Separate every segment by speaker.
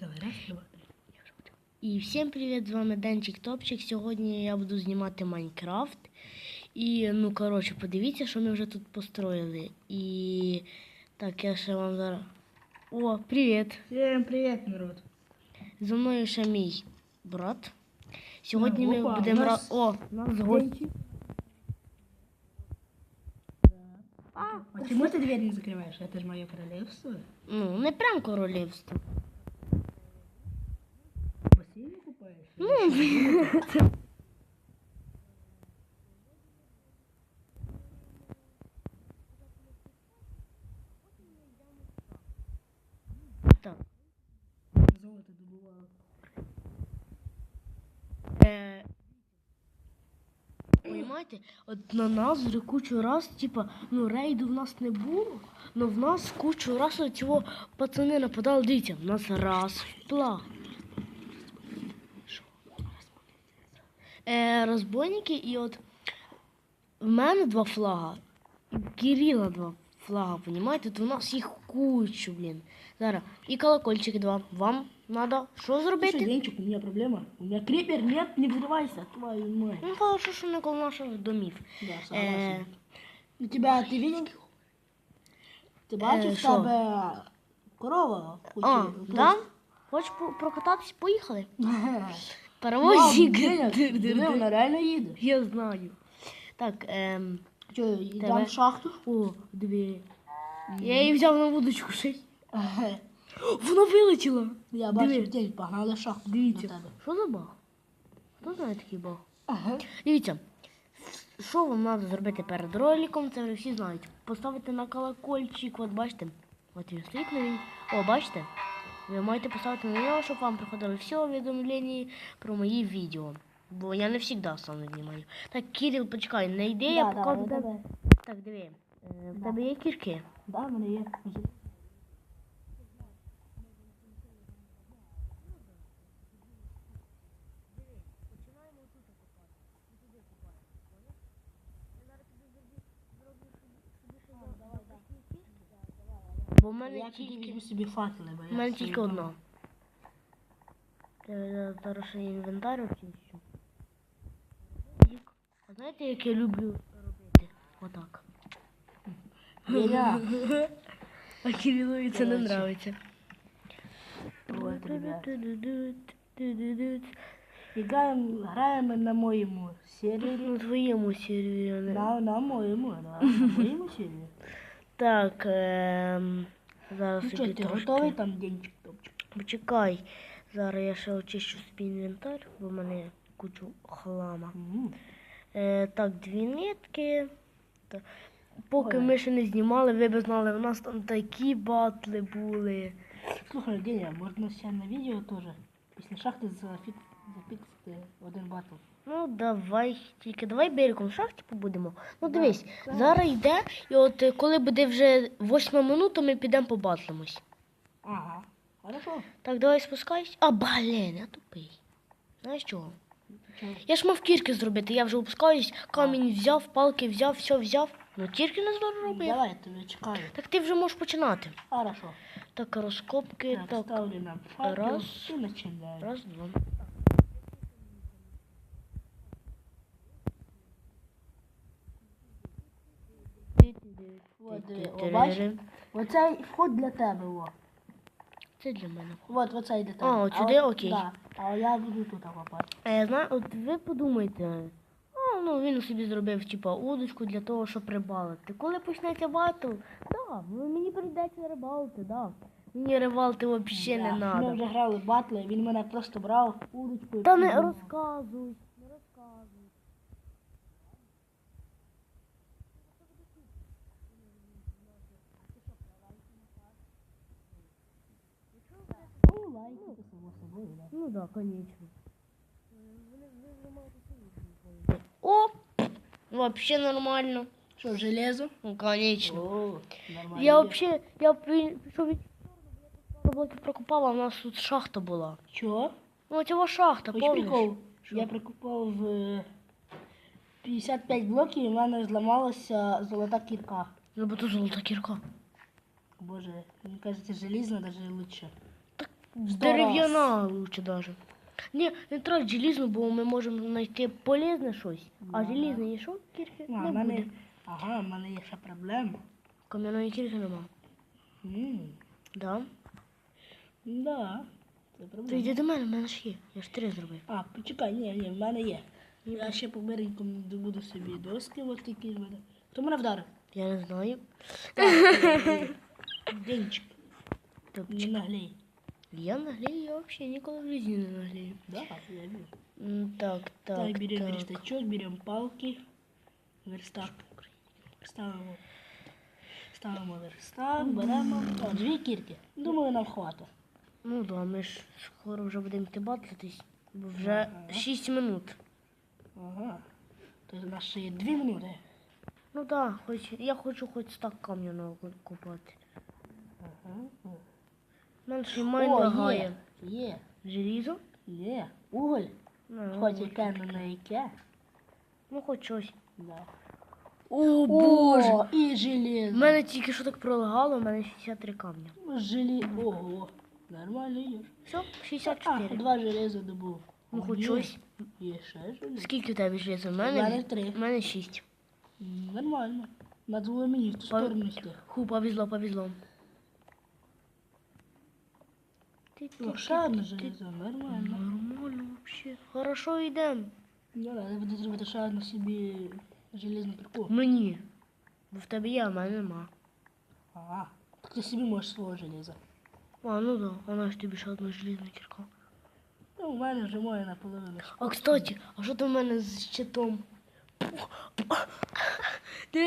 Speaker 1: Давай, раз, два, три.
Speaker 2: І всім привіт, з вами Денчик Топчик. Сьогодні я буду знімати Майнкрафт. І, ну, коротше, подивіться, що ми вже тут построїли. І так, я ще вам зараз. О, привіт!
Speaker 1: Всем привет, народ.
Speaker 2: За мною ще мій брат. Сьогодні ми
Speaker 1: опа,
Speaker 2: будемо.
Speaker 1: у
Speaker 2: ра-
Speaker 1: нас
Speaker 2: О, у нас гості.
Speaker 1: А, почему ты дверь не закрываешь? Это же мое королевство.
Speaker 2: Ну, не прям королівство. Так.
Speaker 1: Золото добывал.
Speaker 2: Е, Понимаєте, от на нас вже кучу раз, типа, ну рейду в нас не було, але в нас кучу раз от цього пацани нападали. Дивіться, в нас раз пла. Що? Е, розбойники і от в мене два флага, Кирила два флага, понімаєте? То в нас їх кучу, блін. Зараз. І колокольчик два. Вам треба що
Speaker 1: Слушай,
Speaker 2: зробити?
Speaker 1: Денчик, у меня проблема. У меня крипер нет, не взрывайся, твою мать.
Speaker 2: Ну, хорошо, що не коло наших домів.
Speaker 1: Да,
Speaker 2: Е,
Speaker 1: согласен. У тебя, ты видел? Ти бачиш, в
Speaker 2: що?
Speaker 1: тебе корова
Speaker 2: а, да? Хочеш по- прокататись? Поїхали.
Speaker 1: Мам,
Speaker 2: Паровозик.
Speaker 1: Вона реально їде.
Speaker 2: Я знаю. Так, ем,
Speaker 1: Що, йдемо в шахту?
Speaker 2: о, дві. Я її взяв на вудочку ще. й. Вона вилетіла.
Speaker 1: Я бачив день, погнали в шахту
Speaker 2: Дивіться. Що за баг? Хто знає такий баг?
Speaker 1: Ага.
Speaker 2: Дивіться, що вам треба зробити перед роликом, це вже всі знають. Поставити на колокольчик, от бачите, от він стоїть на ній. О, бачите? Ви маєте поставити на нього, щоб вам приходили всі увідомлення про мої відео. Бо я не завжди сам знімаю. Так, Кирил, почекай, не йди, я
Speaker 1: Да,
Speaker 2: покажу.
Speaker 1: давай,
Speaker 2: де-
Speaker 1: давай.
Speaker 2: Так, диви. е, В
Speaker 1: Да.
Speaker 2: тебе є кірки?
Speaker 1: Да, в мене є.
Speaker 2: Мене
Speaker 1: Я тільки
Speaker 2: тільки.
Speaker 1: собі факели, бо я
Speaker 2: У мене тільки одна. Я зараз ще інвентар очищу. А знаєте, як я люблю робити? Отак. А Кирилові це не нравиться.
Speaker 1: Вот, ребят. Граємо, граємо на моєму сервері.
Speaker 2: На твоєму сервері.
Speaker 1: На, на моєму, да, на моєму сервері.
Speaker 2: Так, ем, зараз
Speaker 1: Ну
Speaker 2: собі
Speaker 1: ти
Speaker 2: трошки.
Speaker 1: готовий там денчик топчик?
Speaker 2: Почекай. Зараз я ще очищу собі інвентар, бо в мене кучу хлама.
Speaker 1: М.
Speaker 2: Е, так, дві нитки. Поки
Speaker 1: Ой.
Speaker 2: ми ще не знімали, ви б знали, у нас там такі батли були.
Speaker 1: Слухай, Деня, можна ще на відео теж після шахти зафік... зафіксити один батл.
Speaker 2: Ну, давай, тільки давай берегом в шахті побудемо. Ну,
Speaker 1: Да,
Speaker 2: дивись,
Speaker 1: так.
Speaker 2: зараз йде, і от е, коли буде вже восьма минута, ми підемо побатлимось.
Speaker 1: Ага, хорошо.
Speaker 2: Так, давай спускайся. А, блін, я тупий. Знаєш чого? Я ж мав кірки зробити, я вже опускаюсь, камінь взяв, палки взяв, все взяв. Ну тільки не зробив.
Speaker 1: Давай, я тебе чекаю.
Speaker 2: Так ти вже можеш починати.
Speaker 1: Хорошо.
Speaker 2: Так, розкопки,
Speaker 1: Так,
Speaker 2: так. раз. Раз, два.
Speaker 1: Вот, диви, о, бач? Оцей вход для тебе, о.
Speaker 2: Це для мене.
Speaker 1: Вот, оцей для тебе.
Speaker 2: А, от сюди?
Speaker 1: от-
Speaker 2: Окей.
Speaker 1: Да. А я буду тут копати.
Speaker 2: А я знаю, от ви подумайте, а, ну він собі зробив типа удочку для того, щоб рибалити. Коли почнеться батл, да, ну, мені прийдеться рибалити, да. Мені рибалити взагалі не
Speaker 1: Ми
Speaker 2: треба.
Speaker 1: вже грали в батли, він мене просто брав удочку. і
Speaker 2: Та не не розказуй.
Speaker 1: Ну, лайки, це само собою, да.
Speaker 2: Ну да, конечно. О! Вообще нормально.
Speaker 1: Що, железо?
Speaker 2: Ну, конечно.
Speaker 1: О, нормально.
Speaker 2: Я вообще, я при- пішов від пару блоків прокопав, а у нас тут шахта була.
Speaker 1: Чого?
Speaker 2: Ну, цього шахта,
Speaker 1: Хоч
Speaker 2: помниш?
Speaker 1: прикол? Я прикупав е, 55 блоків і в мене зламалася золота кірка.
Speaker 2: Ну, бо тут золота кірка.
Speaker 1: Боже, мені кажеться, желізна навіть лучше.
Speaker 2: Дерев'яна лучше даже. Ні, не трать желізну, бо ми можемо знайти полезне щось. А желізне є що? Кірки?
Speaker 1: А,
Speaker 2: Не
Speaker 1: в мене...
Speaker 2: буде.
Speaker 1: Ага, в мене є ще проблема.
Speaker 2: Кам'яної кірки нема.
Speaker 1: М,
Speaker 2: Да?
Speaker 1: Да, це проблема.
Speaker 2: йди до мене, в мене ж є. Я ж три зробив.
Speaker 1: А, почекай, ні, ні, в мене є. Я ще по беренькому добуду собі доски, от такі в мене. Хто мене вдарив?
Speaker 2: Я не знаю.
Speaker 1: Денчик, не
Speaker 2: Топчик. Я наглею, я взагалі ніколи в житті не наглею.
Speaker 1: Да, я вижу.
Speaker 2: Так, так,
Speaker 1: Так, берем
Speaker 2: так.
Speaker 1: верстачок, берем палки, верстак. Ставимо. Ставимо верстак, беремо. О, дві кірки. Думаю, нам хватить.
Speaker 2: Ну да, ми ж скоро вже будемо йти батлитись, бо вже
Speaker 1: Ага.
Speaker 2: 6 минут.
Speaker 1: Ага. Тобто у нас ще є дві минути.
Speaker 2: Ну да, хоч я хочу хоч стак камня накопати.
Speaker 1: Ага.
Speaker 2: Мене ще й май
Speaker 1: О,
Speaker 2: лагає.
Speaker 1: є, є,
Speaker 2: Желізо?
Speaker 1: є. Уголь.
Speaker 2: Ну,
Speaker 1: Хоч яке, ну не яке.
Speaker 2: ну хоч щось.
Speaker 1: Да.
Speaker 2: О, боже!
Speaker 1: О, і
Speaker 2: У
Speaker 1: железо.
Speaker 2: мене тільки що так пролагало, у мене 63 камня.
Speaker 1: Желі... Ого. Нормально йдеш.
Speaker 2: Все,
Speaker 1: А,
Speaker 2: 64.
Speaker 1: два железа добув.
Speaker 2: Ну хоч
Speaker 1: є.
Speaker 2: щось.
Speaker 1: Є ще железо.
Speaker 2: Скільки у тебе железа? У
Speaker 1: У
Speaker 2: мене,
Speaker 1: мене три.
Speaker 2: у мене 6.
Speaker 1: М, Нормально. Надо було мені в ту сторону йти.
Speaker 2: Ху, повезло, повезло.
Speaker 1: Ну, железо, нормально.
Speaker 2: Нормально вообще. Хорошо йдемо.
Speaker 1: Ну, да, треба буде зробити ще одну кірку.
Speaker 2: Мені. Бо в тебе є, а в мене нема.
Speaker 1: Ага. Так ти собі можеш свого железа.
Speaker 2: А, ну да, вона ж тобі ще одна желізна кірка.
Speaker 1: Ну, у мене вже моє наполовину.
Speaker 2: А кстати, а що там в мене з щитом?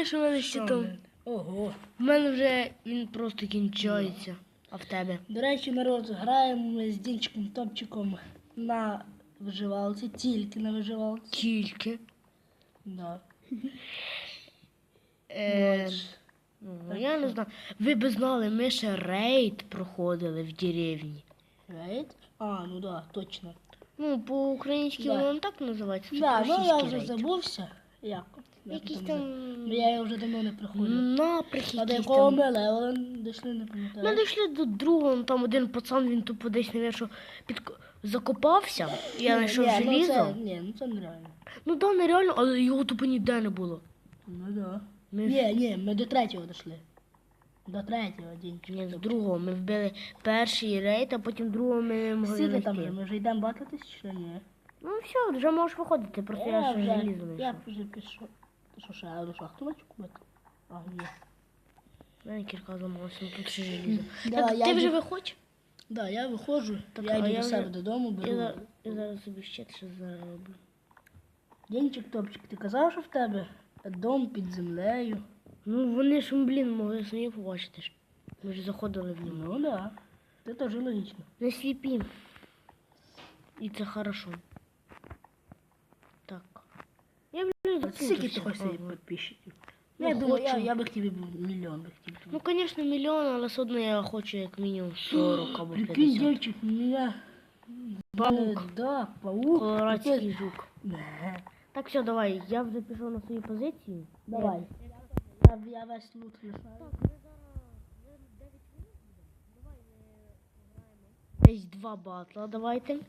Speaker 2: Що в мене з щитом?
Speaker 1: Ого.
Speaker 2: В мене вже він просто кінчається. А в тебе?
Speaker 1: До речі, народ, граємо ми з Дінчиком Топчиком на виживалці, тільки на виживалці.
Speaker 2: Тільки.
Speaker 1: Да.
Speaker 2: Е, ну, я не знаю. Ви б знали, ми ще рейд проходили в деревні.
Speaker 1: Рейд? А, ну да, точно.
Speaker 2: Ну, по-українськи
Speaker 1: Да.
Speaker 2: воно так називається. Це
Speaker 1: Да, ну я
Speaker 2: російський
Speaker 1: вже
Speaker 2: рейд.
Speaker 1: забувся. Як? Як
Speaker 2: Якийсь
Speaker 1: там. Ну, я вже давно не проходив.
Speaker 2: Напряг
Speaker 1: А до якого
Speaker 2: там.
Speaker 1: ми левела дійшли, не
Speaker 2: Ми дійшли до другого, ну, там один пацан, він тупо десь, не що під... закопався, я знайшов
Speaker 1: ні, ну це- Ні, ну це нереально.
Speaker 2: Ну да, нереально, але його тупо ніде не було.
Speaker 1: Ну да.
Speaker 2: Ми
Speaker 1: Ні, ні, ми до третього дійшли. До третього Дінчик.
Speaker 2: Ні, з другого. Ми вбили перший рейд, а потім другого ми не могли
Speaker 1: Скільки там вже? Ми вже йдемо батлитись чи ні?
Speaker 2: Ну все, вже можеш виходити, просто я, ще
Speaker 1: вже,
Speaker 2: желізо
Speaker 1: я вже пішов. Що, ще одну шахту хочу купити? А, ні.
Speaker 2: У мене кірка зламалася, ну тут ще желізо. Так, ти вже виходь?
Speaker 1: Да, я виходжу,
Speaker 2: Так,
Speaker 1: я
Speaker 2: а
Speaker 1: йду
Speaker 2: я
Speaker 1: до
Speaker 2: вже-
Speaker 1: себе додому,
Speaker 2: Я,
Speaker 1: беру.
Speaker 2: за- я зараз собі ще щось зароблю.
Speaker 1: Денчик, топчик, ти казав, що в тебе дом під землею?
Speaker 2: Ну вони ж, блін, могли самі побачити ж. Ми ж заходили в нього.
Speaker 1: Ну да. Це теж логічно.
Speaker 2: Не сліпі. І це хорошо. Я, блін,
Speaker 1: Скільки ти
Speaker 2: запутався.
Speaker 1: хочеш собі
Speaker 2: Ага.
Speaker 1: підписчиків?
Speaker 2: Ну,
Speaker 1: я думаю, я,
Speaker 2: хочу.
Speaker 1: я би хотів мільйон би хотів.
Speaker 2: Ну, звісно, мільйон, але все одно я хочу як мінімум 40 або
Speaker 1: Прикинь,
Speaker 2: 50.
Speaker 1: Денчик, меня...
Speaker 2: Паук.
Speaker 1: Е, Да, паук.
Speaker 2: Колорадський жук.
Speaker 1: Не.
Speaker 2: Так, все, давай, я вже пішов на свою позицію.
Speaker 1: Давай. Я, я весь лут лишаю.
Speaker 2: Десь два батла, давайте.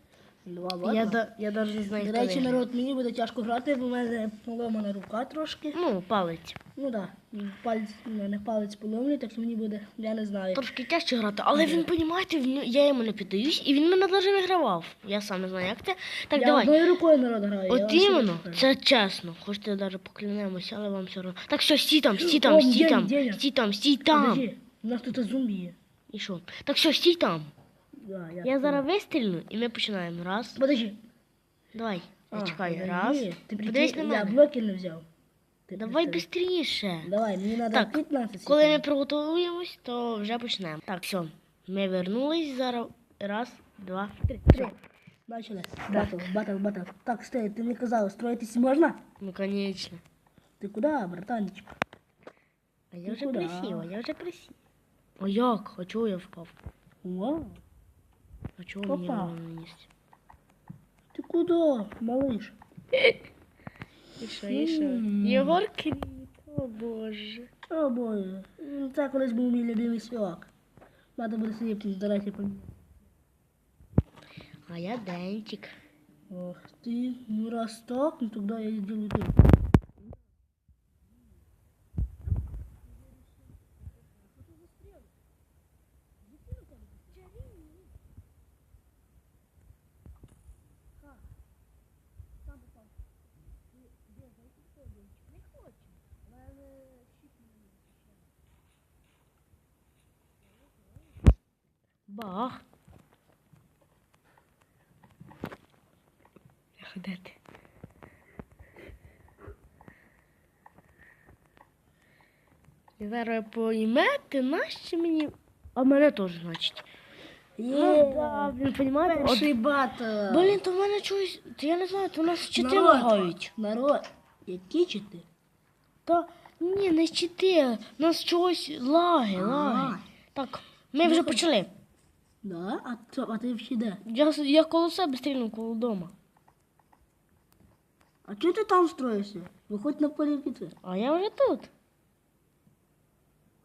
Speaker 1: Два
Speaker 2: Я, да, я навіть не знаю,
Speaker 1: До речі, народ, мені буде тяжко грати, бо в мене поломана рука трошки.
Speaker 2: Ну, палець.
Speaker 1: Ну так, да. палець, у мене палець поломаний, так що мені буде, я не знаю.
Speaker 2: Трошки тяжче грати, але він, понімаєте, в ню- я йому не піддаюсь, і він мене навіть вигравав. Я сам не знаю, як це. Так,
Speaker 1: я
Speaker 2: давай.
Speaker 1: одною рукою народ граю. я вам
Speaker 2: От
Speaker 1: серйозно
Speaker 2: іменно,
Speaker 1: кажу.
Speaker 2: це чесно. Хочете навіть поклянемося, але вам все одно. Так, все, стій там, стій
Speaker 1: О,
Speaker 2: там, стій
Speaker 1: Деня,
Speaker 2: там,
Speaker 1: Деня.
Speaker 2: стій там, стій там.
Speaker 1: Подожди, у нас тут зомбі є.
Speaker 2: І що? Так, все, стій там.
Speaker 1: Да, я,
Speaker 2: Я зараз вистрілю, і ми починаємо. Раз.
Speaker 1: Подожди.
Speaker 2: Давай. Я
Speaker 1: А,
Speaker 2: чекаю.
Speaker 1: я-
Speaker 2: Раз.
Speaker 1: ні, Ти
Speaker 2: Подивись
Speaker 1: прикинь,
Speaker 2: на
Speaker 1: я
Speaker 2: мене.
Speaker 1: блоки не взяв. Ти
Speaker 2: Давай
Speaker 1: представ.
Speaker 2: швидше.
Speaker 1: Давай, мені треба
Speaker 2: Так,
Speaker 1: 15
Speaker 2: Коли ми
Speaker 1: секунд.
Speaker 2: приготуємось, то вже почнемо. Так, все. Ми вернулись зараз. Раз, два, три.
Speaker 1: Три. Бачили? Батл, батл, батл. Так, стой, ти не казав, строїтись можна?
Speaker 2: Ну, конечно.
Speaker 1: Ти куди, братанчик?
Speaker 2: А я
Speaker 1: Ти
Speaker 2: вже
Speaker 1: куди?
Speaker 2: красива, я вже красива. А як? А чого я впав?
Speaker 1: Вау.
Speaker 2: А чого мені
Speaker 1: Опа.
Speaker 2: воно не їсть?
Speaker 1: Ти куди, малиш?
Speaker 2: І що,
Speaker 1: і що? М.
Speaker 2: Єгор Кріт, о боже.
Speaker 1: О боже, Ну, це колись був мій любимий співак. Надо буде собі, до речі, поміняти.
Speaker 2: А я Денчик.
Speaker 1: Ох ты, ну раз так, ну тогда я делаю так.
Speaker 2: Бах. Де ти? І зараз поймете, нащо мені. А мене теж, значить. Ну, да, блін, понімаєте? От,
Speaker 1: Перший батл.
Speaker 2: блін, то в мене чогось. то Я не знаю, то у нас чити
Speaker 1: Народ.
Speaker 2: лагають.
Speaker 1: Народ, які чити?
Speaker 2: Та ні, не чити. У нас чогось лаги, лаги. Так, ми вже почали.
Speaker 1: Да? А, то, а ти ще де?
Speaker 2: Я, с- я коло себе стрільну, коло дома.
Speaker 1: А чого ти там строїшся? Виходь на поле битви.
Speaker 2: А я вже тут.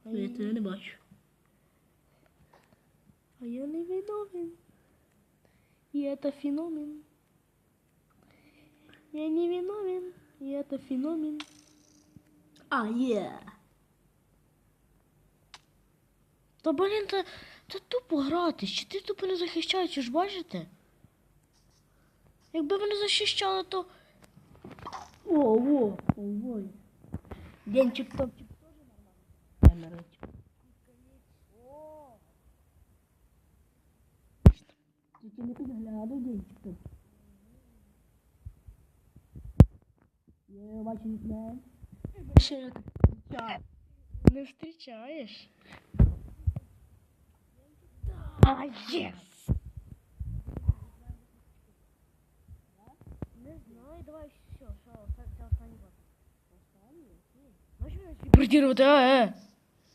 Speaker 1: Я тебе не бачу.
Speaker 2: А я не виновен. И это феномен. Я не виновен. И это феномен.
Speaker 1: А, є.
Speaker 2: Та блін, та, Та тупо гратись. Чи ти тупо не захищаєш, ви ж бачите? Якби вони захищали, то.
Speaker 1: О, о, ой. Денчик топчик тоже нормально. Тільки не підглядай, денчик топчик. Я бачу не знаю.
Speaker 2: Ще не зустрічаєш. Можеш мене телепортувати, а, е?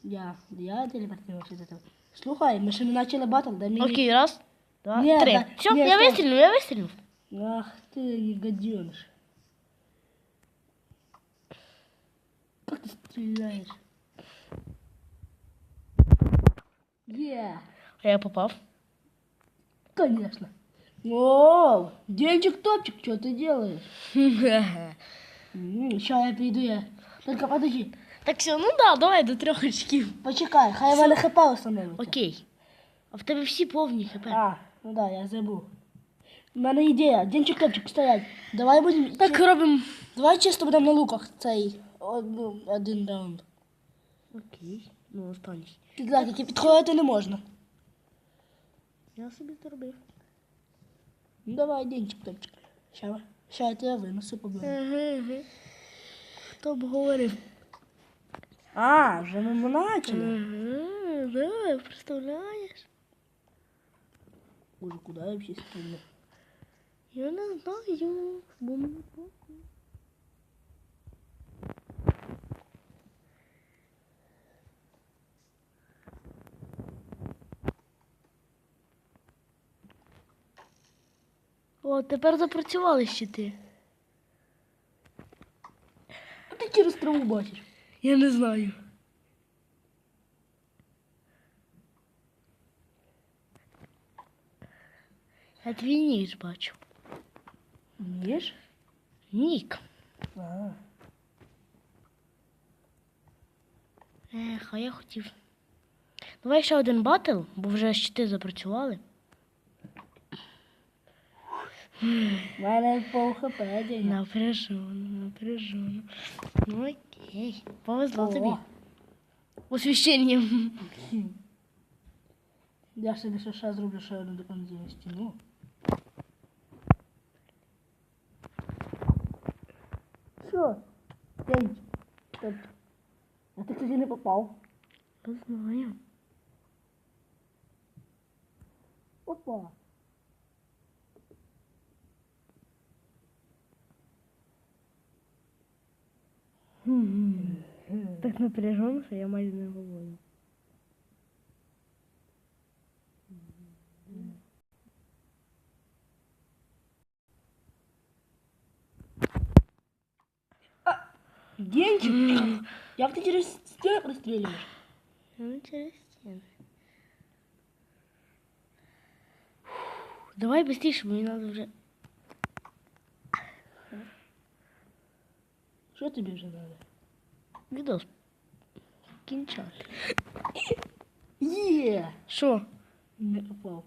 Speaker 1: Я, я телепортировался до этого. Слухай, мы же не начали батл, да мне...
Speaker 2: Окей, раз, два,
Speaker 1: Ні,
Speaker 2: три.
Speaker 1: да,
Speaker 2: Все,
Speaker 1: ні,
Speaker 2: я
Speaker 1: стоп.
Speaker 2: вистрілю, я вистрілю.
Speaker 1: Ах ты, негоденыш. Как ты стреляешь? Е,
Speaker 2: А я попав.
Speaker 1: конечно. О, денчик топчик, что ты делаешь? Сейчас я приду я. Только подожди,
Speaker 2: Так все, ну да, давай до трьох очків.
Speaker 1: почекай, хай мене хп установиться.
Speaker 2: Окей. А в тебе всі повні хп.
Speaker 1: А, ну да, я забыл. У мене ідея. Денчик топчик стоять. Давай будемо.
Speaker 2: Так робимо.
Speaker 1: Давай чисто будемо на луках цей один раунд.
Speaker 2: Окей. Ну, останній.
Speaker 1: Так, які підходити не можна.
Speaker 2: Я собі зробив.
Speaker 1: Ну давай, денчик топчик. Ща, ща я тебе винесу побив.
Speaker 2: Хто б говорив?
Speaker 1: А, вже ми почали.
Speaker 2: Ага, да, представляєш?
Speaker 1: Боже, куди я взагалі стрільну?
Speaker 2: Я не знаю, бо мені похуй. О, тепер запрацювали щити.
Speaker 1: А ти через траву бачиш.
Speaker 2: Я не знаю. Я твій ніж бачу.
Speaker 1: Ніж?
Speaker 2: Нік.
Speaker 1: А,
Speaker 2: Ех, а я хотів. Давай ще один батл, бо вже щити запрацювали.
Speaker 1: в мене пол хп, Деня.
Speaker 2: Напряжено, напряжено. Ну окей. Повезло
Speaker 1: О.
Speaker 2: тобі. Освіщенням.
Speaker 1: Я собі ще ще зроблю ще одну доповнительну стіну. Що? Денчик топчик. А ти, кстати, не попав.
Speaker 2: Не знаю.
Speaker 1: Опа.
Speaker 2: Так напряжено, що я майже не говорю.
Speaker 1: Денчик? Як ти через стіну пристрілюєш?
Speaker 2: Ну, через стіну. Давай швидше, мені треба вже.
Speaker 1: Що тобі вже треба?
Speaker 2: Відос. Кінчати.
Speaker 1: Є!
Speaker 2: Що?
Speaker 1: Не попав.